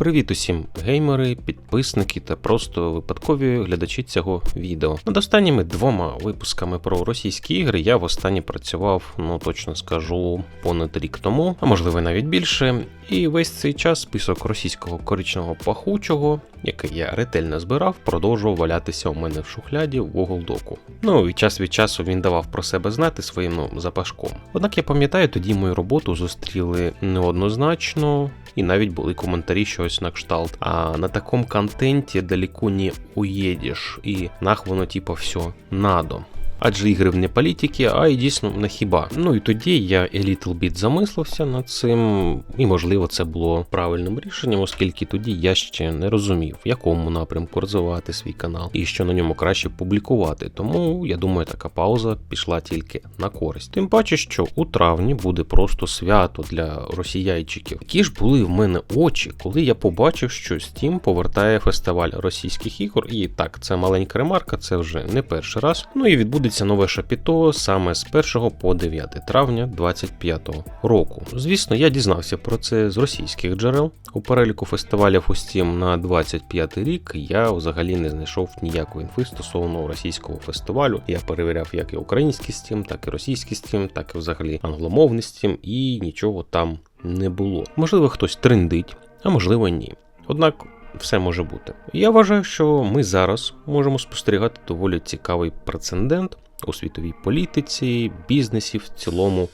Привіт усім геймери, підписники та просто випадкові глядачі цього відео. Над останніми двома випусками про російські ігри я востаннє працював, ну точно скажу, понад рік тому, а можливо навіть більше. І весь цей час список російського коричневого пахучого, який я ретельно збирав, продовжував валятися у мене в шухляді в Google доку. Ну і час від часу він давав про себе знати своїм ну, запашком. Однак я пам'ятаю, тоді мою роботу зустріли неоднозначно, і навіть були коментарі щось на кшталт. А на такому контенті далеко не уїдеш, і нах воно типа все надо. Адже ігри не політики, а й дійсно не хіба. Ну і тоді я a little bit замислився над цим, і можливо це було правильним рішенням, оскільки тоді я ще не розумів, в якому напрямку розвивати свій канал і що на ньому краще публікувати. Тому я думаю, така пауза пішла тільки на користь. Тим паче, що у травні буде просто свято для росіяйчиків. Які ж були в мене очі, коли я побачив, що Steam повертає фестиваль російських ігор. І так, це маленька ремарка, це вже не перший раз. Ну і відбудеться нове шапіто саме з 1 по 9 травня 2025 року. Звісно, я дізнався про це з російських джерел. У переліку фестивалів у Steam на 25 рік я взагалі не знайшов ніякої інфи стосовно російського фестивалю. Я перевіряв як і український Steam, так і російський Steam, так і взагалі англомовний Steam, і нічого там не було. Можливо, хтось трендить, а можливо ні. Однак. Все може бути. Я вважаю, що ми зараз можемо спостерігати доволі цікавий прецедент у світовій політиці, бізнесі в цілому,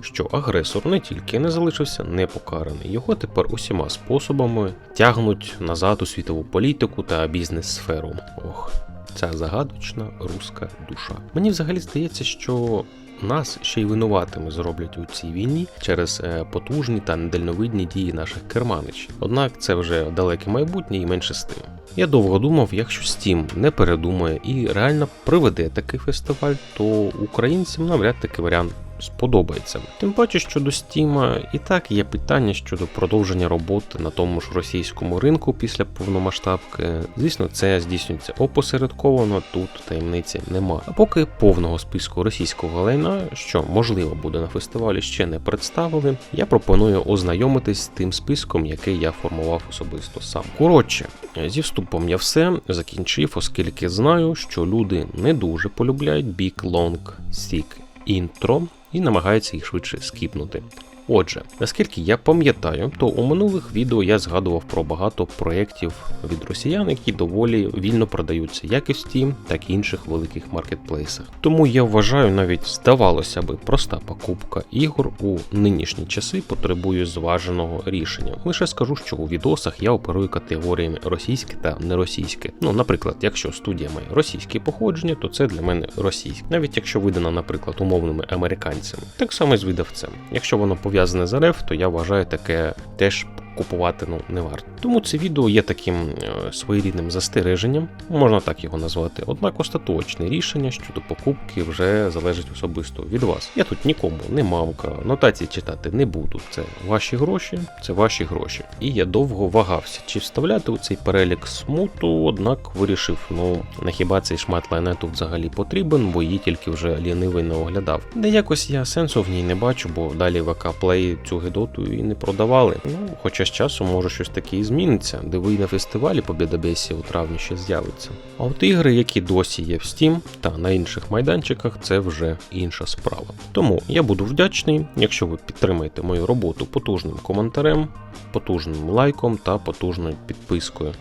що агресор не тільки не залишився непокараний, його тепер усіма способами тягнуть назад у світову політику та бізнес-сферу. Ох, ця загадочна руська душа. Мені взагалі здається, що нас ще й винуватими зроблять у цій війні через е, потужні та недальновидні дії наших керманичів. Однак це вже далеке майбутнє і менше з тим. Я довго думав, якщо Steam не передумає і реально приведе такий фестиваль, то українцям навряд такий варіант сподобається. Тим паче щодо Steam і так є питання щодо продовження роботи на тому ж російському ринку після повномасштабки. Звісно, це здійснюється опосередковано, тут таємниці нема. А поки повного списку російського лайна, що можливо буде на фестивалі, ще не представили, я пропоную ознайомитись з тим списком, який я формував особисто сам. Коротше, зі вступом я все закінчив, оскільки знаю, що люди не дуже полюбляють Big Long Sick інтро і намагається їх швидше скіпнути. Отже, наскільки я пам'ятаю, то у минулих відео я згадував про багато проєктів від росіян, які доволі вільно продаються як і в Steam, так і інших великих маркетплейсах. Тому я вважаю, навіть здавалося би, проста покупка ігор у нинішні часи потребує зваженого рішення. Лише скажу, що у відосах я оперую категоріями російське та неросійське. Ну, наприклад, якщо студія має російське походження, то це для мене російське, навіть якщо видана, наприклад, умовними американцями, так само і з видавцем. Якщо воно пов'язане пов'язане з РФ, то я вважаю таке теж купувати ну не варто. Тому це відео є таким е, своєрідним застереженням, можна так його назвати. Однак остаточне рішення щодо покупки вже залежить особисто від вас. Я тут нікому не мамка, нотації читати не буду. Це ваші гроші, це ваші гроші. І я довго вагався, чи вставляти у цей перелік смуту, однак вирішив, ну на хіба цей шмат лайнету взагалі потрібен, бо її тільки вже лінивий не оглядав. Де якось я сенсу в ній не бачу, бо далі ВК Play цю гидоту і не продавали. Ну, хоча з часу може щось таке і зміниться, де ви на фестивалі по бідобесі у травні ще з'явиться. А от ігри, які досі є в Steam та на інших майданчиках, це вже інша справа. Тому я буду вдячний, якщо ви підтримаєте мою роботу потужним коментарем, потужним лайком та потужною підпискою.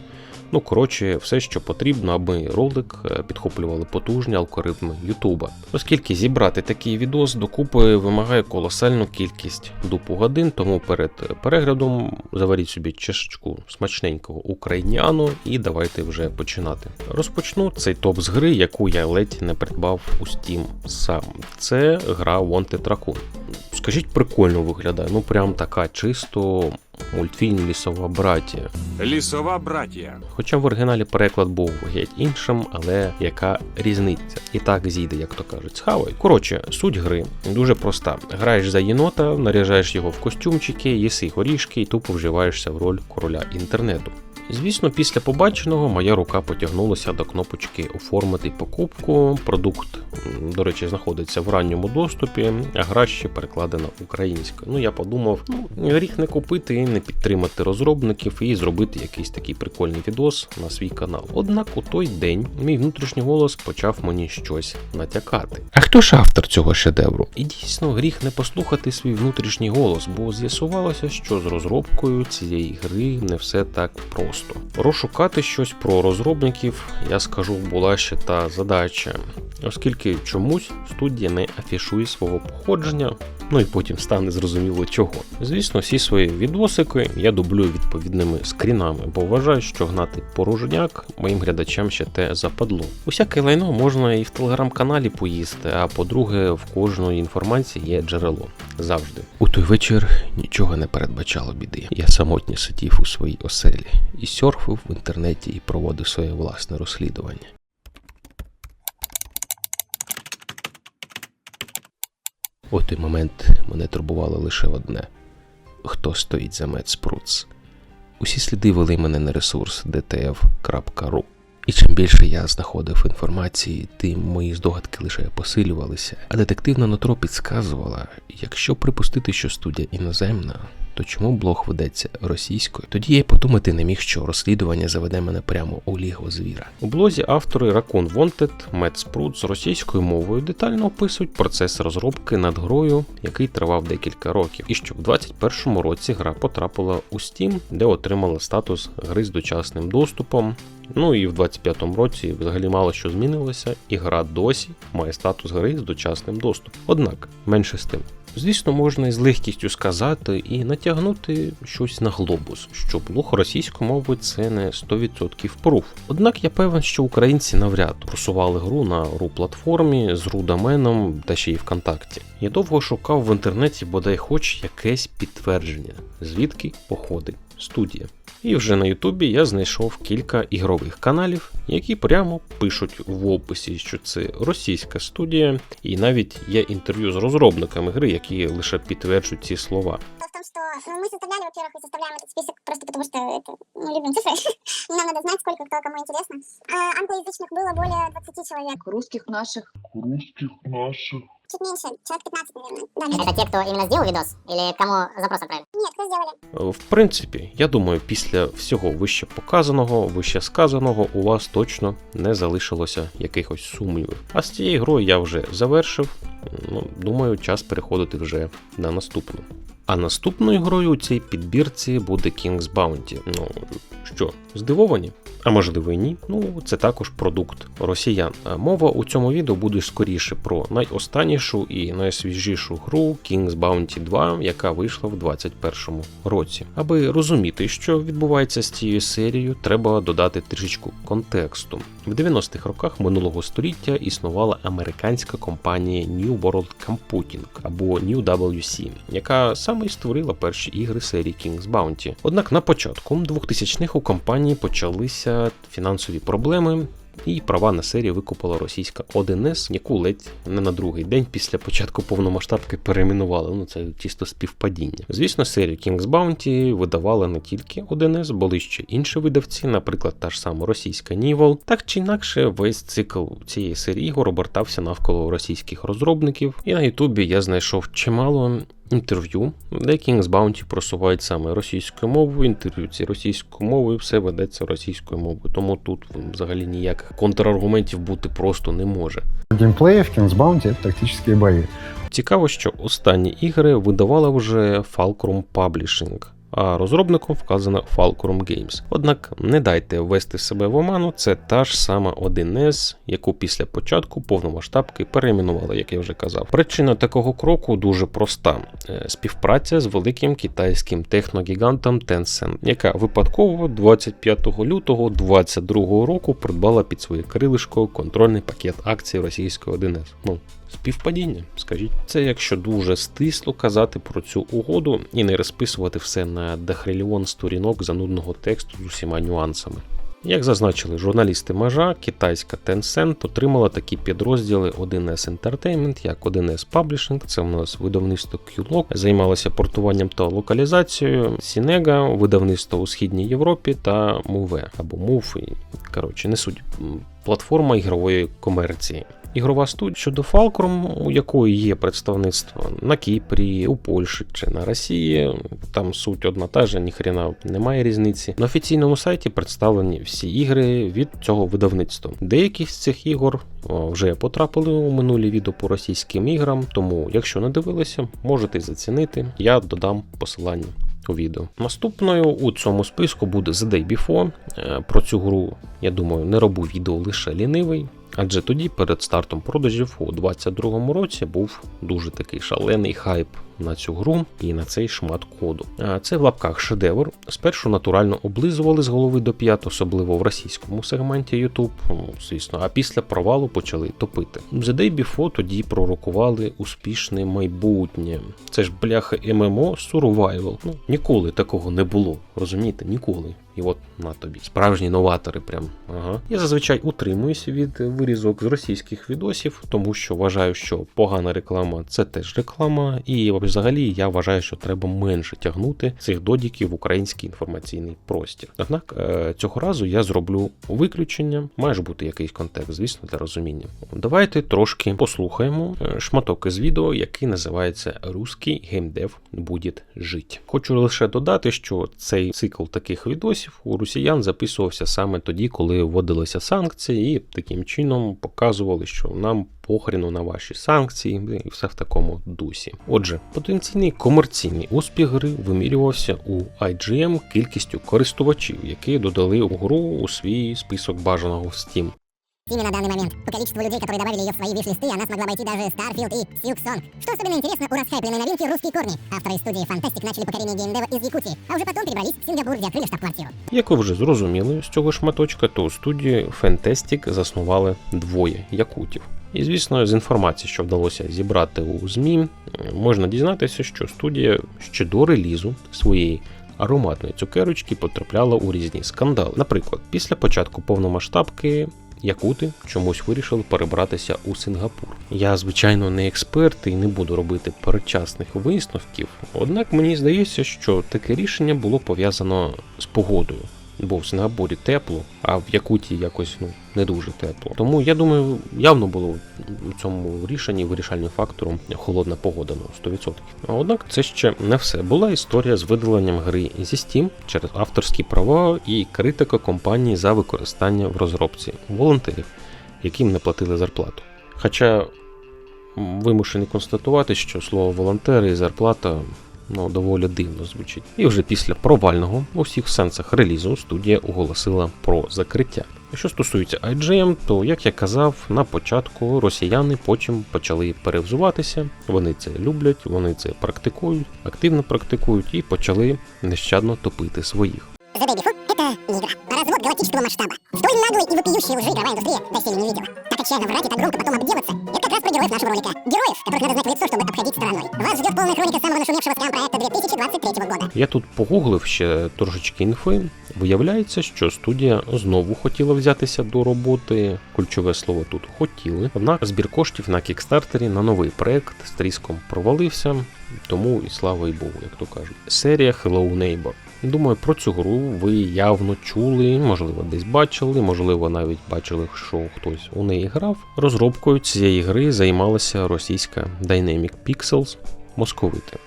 Ну, коротше, все, що потрібно, аби ролик е, підхоплювали потужні алгоритми Ютуба. Оскільки зібрати такий відос докупи вимагає колосальну кількість дупу годин, тому перед переглядом заваріть собі чашечку смачненького україняну і давайте вже починати. Розпочну цей топ з гри, яку я ледь не придбав у Steam сам. Це гра Wanted Raccoon. Скажіть, прикольно виглядає, ну прям така чисто мультфільм Лісова братія. Лісова братія. Хоча в оригіналі переклад був геть іншим, але яка різниця? І так зійде, як то кажуть, схавай. Коротше, суть гри дуже проста. Граєш за єнота, наряжаєш його в костюмчики, їси горішки і тупо вживаєшся в роль короля інтернету. Звісно, після побаченого моя рука потягнулася до кнопочки Оформити покупку. Продукт, до речі, знаходиться в ранньому доступі, а гра ще перекладена українською. Ну я подумав, ну гріх не купити не підтримати розробників і зробити якийсь такий прикольний відос на свій канал. Однак у той день мій внутрішній голос почав мені щось натякати. А хто ж автор цього шедевру? І дійсно гріх не послухати свій внутрішній голос, бо з'ясувалося, що з розробкою цієї гри не все так просто. Розшукати щось про розробників, я скажу, була ще та задача, оскільки чомусь студія не афішує свого походження, ну і потім стане зрозуміло чого. Звісно, всі свої відосики я дублюю відповідними скрінами, бо вважаю, що гнати порожняк моїм глядачам ще те западло. Усяке лайно можна і в телеграм-каналі поїсти, а по-друге, в кожної інформації є джерело. Завжди. У той вечір нічого не передбачало біди. Я самотньо сидів у своїй оселі і сьорфив в інтернеті і проводив своє власне розслідування. У той момент мене турбувало лише одне: хто стоїть за медспруц. Усі сліди вели мене на ресурс dtf.ru. І чим більше я знаходив інформації, тим мої здогадки лише посилювалися. А детективна нутро підсказувала, якщо припустити, що студія іноземна, то чому блог ведеться російською? Тоді я й подумати не міг, що розслідування заведе мене прямо у лігво звіра. У блозі автори Raccoon Wanted, Matt Spruce з російською мовою детально описують процес розробки над грою, який тривав декілька років, і що в 2021 році гра потрапила у Steam, де отримала статус гри з дочасним доступом. Ну і в 25-му році взагалі мало що змінилося, і гра досі має статус гри з дочасним доступом. Однак, менше з тим. Звісно, можна із легкістю сказати і натягнути щось на глобус, що блог російською мовою це не 100% пруф. Однак я певен, що українці навряд просували гру на ру платформі з ру доменом та ще й ВКонтакті. Я довго шукав в інтернеті бодай хоч якесь підтвердження, звідки походить студія. І вже на Ютубі я знайшов кілька ігрових каналів, які прямо пишуть в описі, що це російська студія, і навіть є інтерв'ю з розробниками гри, які лише підтверджують ці слова. Дело в том, что ну, мы составляли, во-первых, и составляем этот список просто потому, что это, мы любим цифры. Нам надо знать, сколько кто кому интересно. А, англоязычных было более 20 человек. русских наших. русских наших. Чуть меньше, человек 15, наверное. Да, нет, Это те, кто именно сделал видос? Или кому запрос отправили? нет, кто сделали? Е, В принципі, я думаю, після всього вище показаного, вище сказаного, у вас точно не залишилося якихось сумнівів. А з цією грою я вже завершив. Ну, думаю, час переходити вже на наступну. А наступною грою у цій підбірці буде King's Bounty. Ну що, здивовані? А можливо і ні. Ну, це також продукт росіян. Мова у цьому відео буде скоріше про найостаннішу і найсвіжішу гру King's Bounty 2, яка вийшла в 2021 році. Аби розуміти, що відбувається з цією серією, треба додати трішечку контексту. В 90-х роках минулого століття існувала американська компанія New World Computing або New WC, яка саме і створила перші ігри серії King's Bounty. Однак на початку 2000-х у компанії почалися фінансові проблеми. І права на серію викупила російська 1С, яку ледь не на другий день після початку повномасштабки перейменували. Ну це чисто співпадіння. Звісно, серію King's Bounty видавала не тільки 1С, були ще інші видавці, наприклад, та ж сама російська Nivol. Так чи інакше, весь цикл цієї серії ігор обертався навколо російських розробників. І на Ютубі я знайшов чимало інтерв'ю, де King's Bounty просувають саме російською мовою, інтерв'ю ці російською мовою, все ведеться російською мовою. Тому тут взагалі ніяких контраргументів бути просто не може. Геймплеї в King's Bounty — тактические бои. Цікаво, що останні ігри видавала вже Falcrum Publishing, а розробником вказано Fulcrum Games. Однак не дайте ввести себе в оману, це та ж сама 1С, яку після початку повномасштабки перейменували, як я вже казав. Причина такого кроку дуже проста: Е, співпраця з великим китайським техногігантом Tencent, яка випадково 25 лютого 2022 року придбала під своє крилишко контрольний пакет акцій російської 1С. Ну, Співпадіння, скажіть, це якщо дуже стисло казати про цю угоду і не розписувати все на дехрильйон сторінок занудного тексту з усіма нюансами. Як зазначили журналісти Межа, китайська Tencent отримала такі підрозділи 1С Entertainment, як 1С Publishing, це в нас видавництво QLOC, займалося портуванням та локалізацією, Sinega, видавництво у Східній Європі та Move, або Move, коротше, не суть, платформа ігрової комерції. Ігрова студія щодо Falcrum, у якої є представництво на Кіпрі, у Польщі чи на Росії. Там суть одна та ж, ніхрена немає різниці. На офіційному сайті представлені всі ігри від цього видавництва. Деякі з цих ігор вже потрапили у минулі відео по російським іграм, тому якщо не дивилися, можете зацінити. Я додам посилання. У відео наступною у цьому списку буде The Day Before. Е, Про цю гру, я думаю, не роблю відео лише лінивий. Адже тоді, перед стартом продажів у 2022 році, був дуже такий шалений хайп на цю гру і на цей шмат коду. Це в лапках шедевр. Спершу натурально облизували з голови до п'ят, особливо в російському сегменті YouTube, ну, звісно, а після провалу почали топити. The Day Before тоді пророкували успішне майбутнє. Це ж бляха ММО Survival. Ну, ніколи такого не було. Розумієте, ніколи. І от на тобі. Справжні новатори прям. Ага. Я зазвичай утримуюся від вирізок з російських відосів, тому що вважаю, що погана реклама це теж реклама, і взагалі я вважаю, що треба менше тягнути цих додіків в український інформаційний простір. Однак е, цього разу я зроблю виключення, має ж бути якийсь контекст, звісно, для розуміння. Давайте трошки послухаємо е, шматок із відео, який називається Руський геймдев буде жить. Хочу лише додати, що цей цикл таких відосів у росіян записувався саме тоді, коли вводилися санкції, і таким чином показували, що нам похрену на ваші санкції і все в такому дусі. Отже, потенційний комерційний успіх гри вимірювався у IGM кількістю користувачів, які додали у гру у свій список бажаного в Steam. Steam на данный момент. По количеству людей, которые добавили ее в свои виш-листы, она смогла обойти даже Starfield и Silksong. Что особенно интересно, у расхайпленной новинки русские корни. Авторы из студии Fantastic начали покорение геймдева из Якутии, а уже потом перебрались в Сингапур, где открыли штаб-квартиру. Як ви вже зрозуміли з цього шматочка, то у студії Fantastic заснували двоє якутів. І звісно, з інформації, що вдалося зібрати у ЗМІ, м, можна дізнатися, що студія ще до релізу своєї ароматної цукерочки потрапляла у різні скандали. Наприклад, після початку повномасштабки. Якути чомусь вирішили перебратися у Сингапур. Я, звичайно, не експерт і не буду робити передчасних висновків, однак мені здається, що таке рішення було пов'язано з погодою. Бо в Сингапурі тепло, а в Якуті якось ну не дуже тепло. Тому я думаю, явно було у цьому рішенні вирішальним фактором холодна погода ну 100%. А однак це ще не все. Була історія з видаленням гри зі Steam через авторські права і критика компанії за використання в розробці волонтерів, яким не платили зарплату. Хоча вимушений констатувати, що слово волонтери і зарплата ну, доволі дивно звучить. І вже після провального у всіх сенсах релізу студія оголосила про закриття. Що стосується IGM, то як я казав, на початку росіяни потім почали перевзуватися. Вони це люблять, вони це практикують, активно практикують і почали нещадно топити своїх. The Day ігра. — это не игра, а развод галактического масштаба. Столь наглой и вопиющей лжи не видела Так отчаянно врать и так громко потом обделаться — это как раз про героев нашего ролика. Героев, которых надо знать в лицо, чтобы обходить стороной. Вас ждет полная хроника самого нашумевшего скам-проекта 2023 года. Я тут погуглив ще трошечки інфи. Виявляється, що студія знову хотіла взятися до роботи. Ключове слово тут хотіли. Однак збір коштів на кікстартері на новий проект з тріском провалився, тому і слава й Богу, як то кажуть. Серія Hello Neighbor. Думаю, про цю гру ви явно чули, можливо, десь бачили, можливо, навіть бачили, що хтось у неї грав. Розробкою цієї гри займалася російська Dynamic Pixels московити.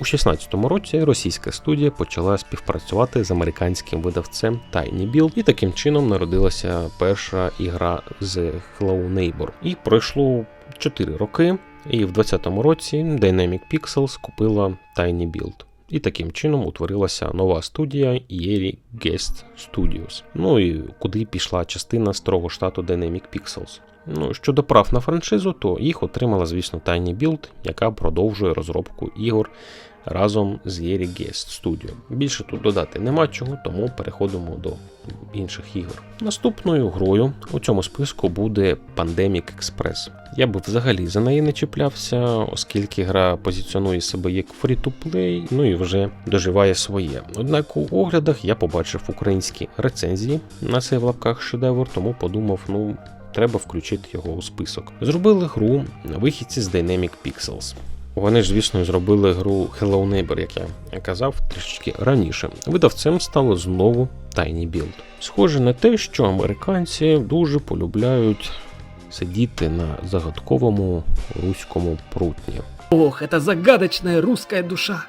У 16-му році російська студія почала співпрацювати з американським видавцем Tiny Build, і таким чином народилася перша ігра з Hello Neighbor. І пройшло 4 роки, і в 20-му році Dynamic Pixels купила Tiny Build. І таким чином утворилася нова студія ERI Guest Studios. Ну і куди пішла частина старого штату Dynamic Pixels. Ну, щодо прав на франшизу, то їх отримала, звісно, Tiny Build, яка продовжує розробку ігор разом з Yeri Guest Studio. Більше тут додати нема чого, тому переходимо до інших ігор. Наступною грою у цьому списку буде Pandemic Express. Я би взагалі за неї не чіплявся, оскільки гра позиціонує себе як фрі-то-плей, ну і вже доживає своє. Однак у оглядах я побачив українські рецензії на цей в лапках шедевр, тому подумав, ну. Треба включити його у список. Зробили гру вихідці з Dynamic Pixels. Вони ж, звісно, зробили гру Hello Neighbor, як я казав трішечки раніше. Видавцем стало знову Tiny Build. Схоже на те, що американці дуже полюбляють сидіти на загадковому руському прутні. Ох, это загадочная русская душа.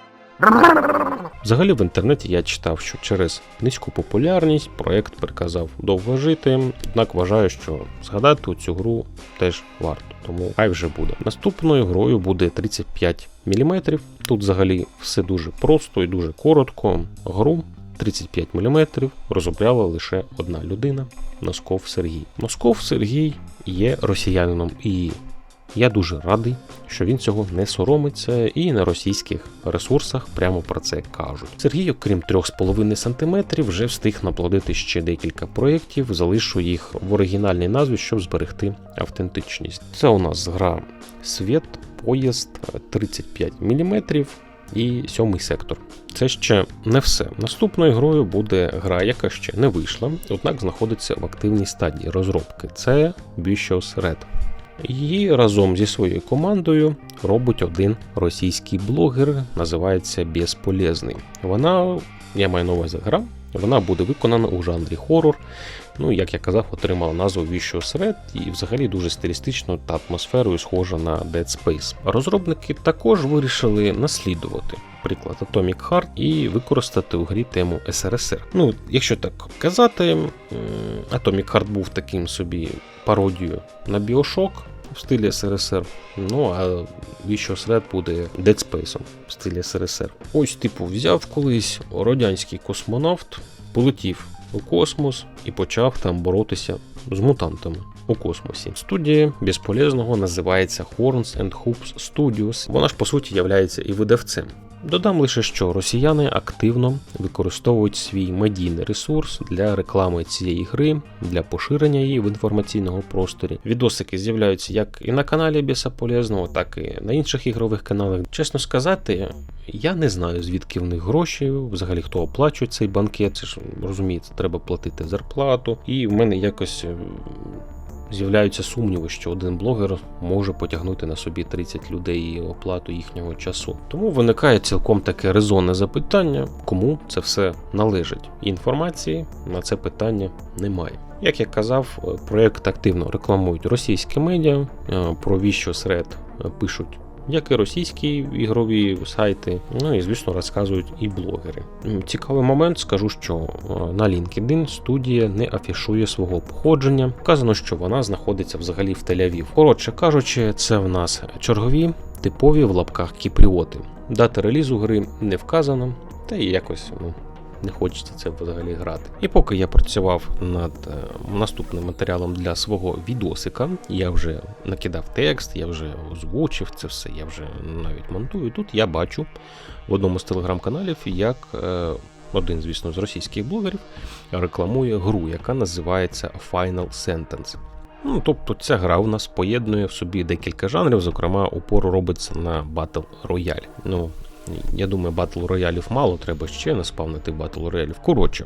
Взагалі в інтернеті я читав, що через низьку популярність проект приказав довго жити, однак вважаю, що згадати цю гру теж варто, тому хай вже буде. Наступною грою буде 35 мм. Тут взагалі все дуже просто і дуже коротко. Гру 35 мм розробляла лише одна людина Носков Сергій. Носков Сергій є росіянином і я дуже радий, що він цього не соромиться і на російських ресурсах прямо про це кажуть. Сергій, окрім 3,5 см, вже встиг наплодити ще декілька проєктів, залишу їх в оригінальній назві, щоб зберегти автентичність. Це у нас гра Світ, поїзд 35 мм і сьомий сектор. Це ще не все. Наступною грою буде гра, яка ще не вийшла, однак знаходиться в активній стадії розробки. Це Vicious Red. Її разом зі своєю командою робить один російський блогер, називається Безполезний. Вона, я маю на увазі гра, вона буде виконана у жанрі хорор. Ну, як я казав, отримала назву Vicious Red і взагалі дуже стилістично та атмосферою схожа на Dead Space. Розробники також вирішили наслідувати приклад Atomic Heart і використати у грі тему СРСР. Ну, якщо так казати, Atomic Heart був таким собі пародією на Bioshock в стилі СРСР. Ну а Vicious Red буде Dead Space в стилі СРСР. Ось, типу, взяв колись радянський космонавт, полетів у космос і почав там боротися з мутантами. У космосі студія безполезного називається Horns and Hoops Studios. Вона ж по суті являється і видавцем. Додам лише, що росіяни активно використовують свій медійний ресурс для реклами цієї гри, для поширення її в інформаційному просторі. Відосики з'являються як і на каналі Біса Полезного, так і на інших ігрових каналах. Чесно сказати, я не знаю, звідки в них гроші, взагалі хто оплачує цей банкет. Це ж розумієте, треба платити зарплату. І в мене якось з'являються сумніви, що один блогер може потягнути на собі 30 людей і оплату їхнього часу. Тому виникає цілком таке резонне запитання, кому це все належить. Інформації на це питання немає. Як я казав, е, проект активно рекламують російські медіа, е, про віщо серед пишуть як і російські ігрові сайти, ну і звісно розказують і блогери. Цікавий момент, скажу, що е, на LinkedIn студія не афішує свого походження. Вказано, що вона знаходиться взагалі в Тель-Авів. Коротше кажучи, це в нас чергові типові в лапках кіпріоти. Дата релізу гри не вказана, та і якось ну. Не хочеться це взагалі грати. І поки я працював над е, наступним матеріалом для свого відосика, я вже накидав текст, я вже озвучив це все, я вже навіть монтую. Тут я бачу в одному з телеграм-каналів, як е, один, звісно, з російських блогерів рекламує гру, яка називається Final Sentence. Ну, тобто ця гра у нас поєднує в собі декілька жанрів, зокрема, упор робиться на Battle Royale. Ну, я думаю, батл роялів мало, треба ще наспавнити батл роялів. Коротше,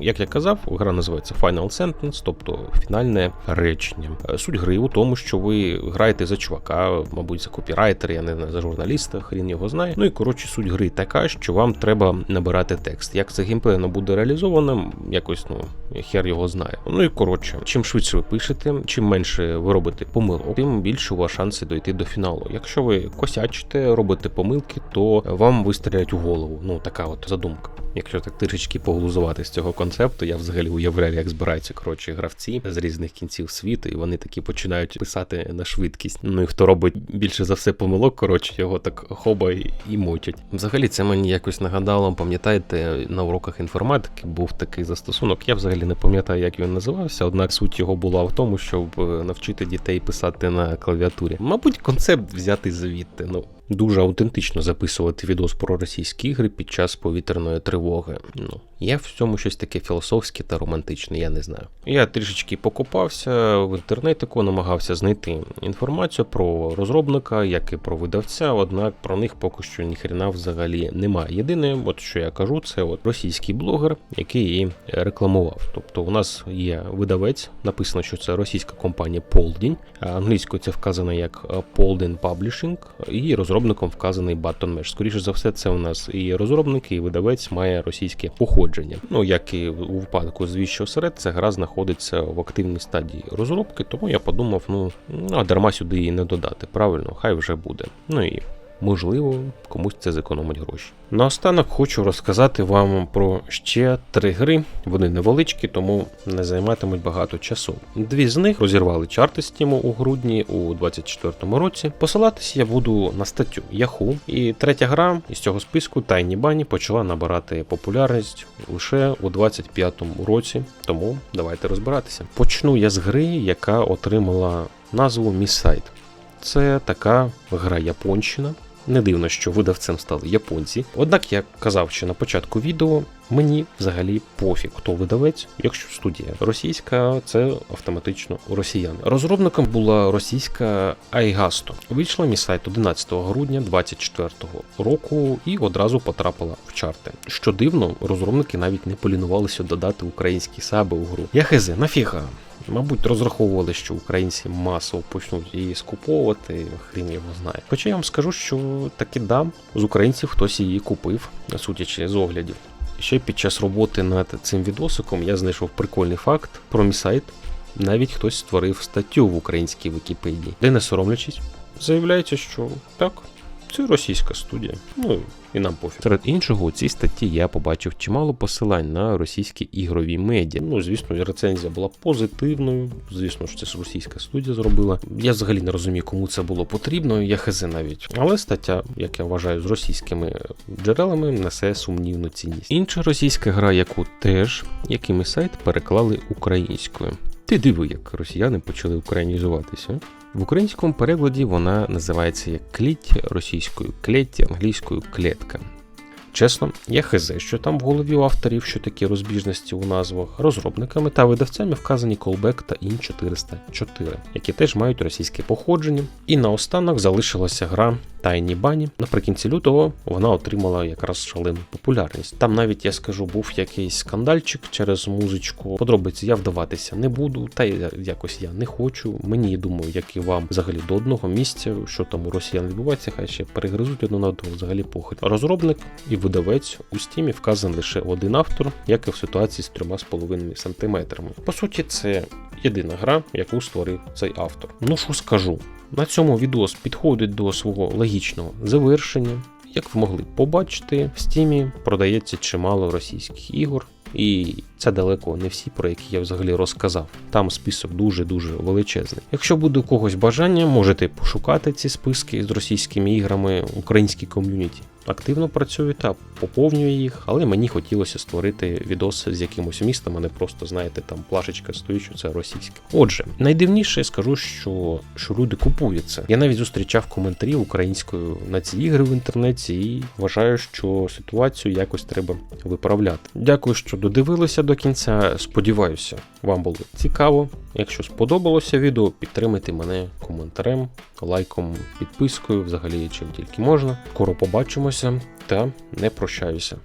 як я казав, гра називається Final Sentence, тобто фінальне речення. Е, Суть гри у тому, що ви граєте за чувака, мабуть, за копірайтера, я не знаю, за журналіста, хрін його знає. Ну і коротше, суть гри така, що вам треба набирати текст. Як це геймплейно буде реалізовано, якось ну хер його знає. Ну і коротше, чим швидше ви пишете, чим менше ви робите помилок, тим більше у вас шанси дойти до фіналу. Якщо ви косячите, робите помилки, то вам вистрілять у голову. Ну, така от задумка. Якщо так трішечки поглузувати з цього концепту, я взагалі уявляю, як збираються коротше гравці з різних кінців світу, і вони такі починають писати на швидкість. Ну і хто робить більше за все помилок, коротше, його так хоба і, і мочать. Взагалі, це мені якось нагадало, пам'ятаєте, на уроках інформатики був такий застосунок. Я взагалі не пам'ятаю, як він називався, однак суть його була в тому, щоб е, навчити дітей писати на клавіатурі. Мабуть, концепт взятий звідти. Ну, дуже аутентично записувати відос про російські ігри під час повітряної тривоги. Ну, є в цьому щось таке філософське та романтичне, я не знаю. Я трішечки покопався в інтернетику, намагався знайти інформацію про розробника, як і про видавця, однак про них поки що ніхрена взагалі немає. Єдине, от що я кажу, це от російський блогер, який її рекламував. Тобто у нас є видавець, написано, що це російська компанія Полдінь, англійською це вказано як Polden Publishing, і розробником вказаний Button Mesh. Скоріше за все, це у нас і розробник, і видавець має російське походження. Ну як і у випадку з Віщо серед, ця гра знаходиться в активній стадії розробки, тому я подумав, ну а дарма сюди її не додати. Правильно, хай вже буде. Ну і можливо, комусь це зекономить гроші. Наостанок хочу розказати вам про ще три гри. Вони невеличкі, тому не займатимуть багато часу. Дві з них розірвали чарти Steam у грудні у 24-му році. Посилатись я буду на статтю Yahoo. І третя гра із цього списку Tiny Bunny почала набирати популярність лише у 25-му році. Тому давайте розбиратися. Почну я з гри, яка отримала назву Міссайд. Це така гра Японщина. Не дивно, що видавцем стали японці. Однак, як казав ще на початку відео, мені взагалі пофіг, хто видавець, якщо студія російська, це автоматично росіяни. Розробником була російська Айгасто. Вийшла місайт 11 грудня 24 року і одразу потрапила в чарти. Що дивно, розробники навіть не полінувалися додати українські саби у гру. Я хезе, нафіга. Мабуть, розраховували, що українці масово почнуть її скуповувати, хрін його знає. Хоча я вам скажу, що таки да, з українців хтось її купив, судячи з оглядів. Ще під час роботи над цим відосиком я знайшов прикольний факт про мій сайт. Навіть хтось створив статтю в українській Вікіпедії, де не соромлячись, заявляється, що так, це російська студія. Ну і нам пофіг. Серед іншого, у цій статті я побачив чимало посилань на російські ігрові медіа. Ну, звісно, рецензія була позитивною. Звісно ж, це ж російська студія зробила. Я взагалі не розумію, кому це було потрібно, я хезе навіть. Але стаття, як я вважаю, з російськими джерелами несе сумнівну цінність. Інша російська гра, яку теж якими сайт переклали українською. Ти диви, як росіяни почали українізуватися. В українському перекладі вона називається як кліть російською клеть, англійською клетка. Чесно, я хз, що там в голові у авторів, що такі розбіжності у назвах, розробниками та видавцями вказані Callback та ін 404, які теж мають російське походження. І наостанок залишилася гра Tiny Bunny. Наприкінці лютого вона отримала якраз шалену популярність. Там навіть я скажу, був якийсь скандальчик через музичку. Подробиці я вдаватися не буду, та якось я не хочу. Мені думаю, як і вам взагалі до одного місця, що там у росіян відбувається, хай ще перегризуть одну на одну, взагалі похить. Розробник і видавець у стімі вказаний лише один автор, як і в ситуації з 3,5 см. По суті, це єдина гра, яку створив цей автор. Ну що скажу, на цьому відос підходить до свого логічного завершення. Як ви могли побачити, в стімі продається чимало російських ігор. І це далеко не всі, про які я взагалі розказав. Там список дуже-дуже величезний. Якщо буде у когось бажання, можете пошукати ці списки з російськими іграми українській ком'юніті. Активно працюю та поповнюю їх, але мені хотілося створити відос з якимось містом, а не просто, знаєте, там плашечка стоїть, що це російське. Отже, найдивніше я скажу, що, що люди купують це. Я навіть зустрічав коментарі українською на ці ігри в інтернеті і вважаю, що ситуацію якось треба виправляти. Дякую, що додивилися до кінця. Сподіваюся, вам було цікаво. Якщо сподобалося відео, підтримайте мене коментарем, лайком, підпискою, взагалі чим тільки можна. Скоро побачимося та не прощаюся.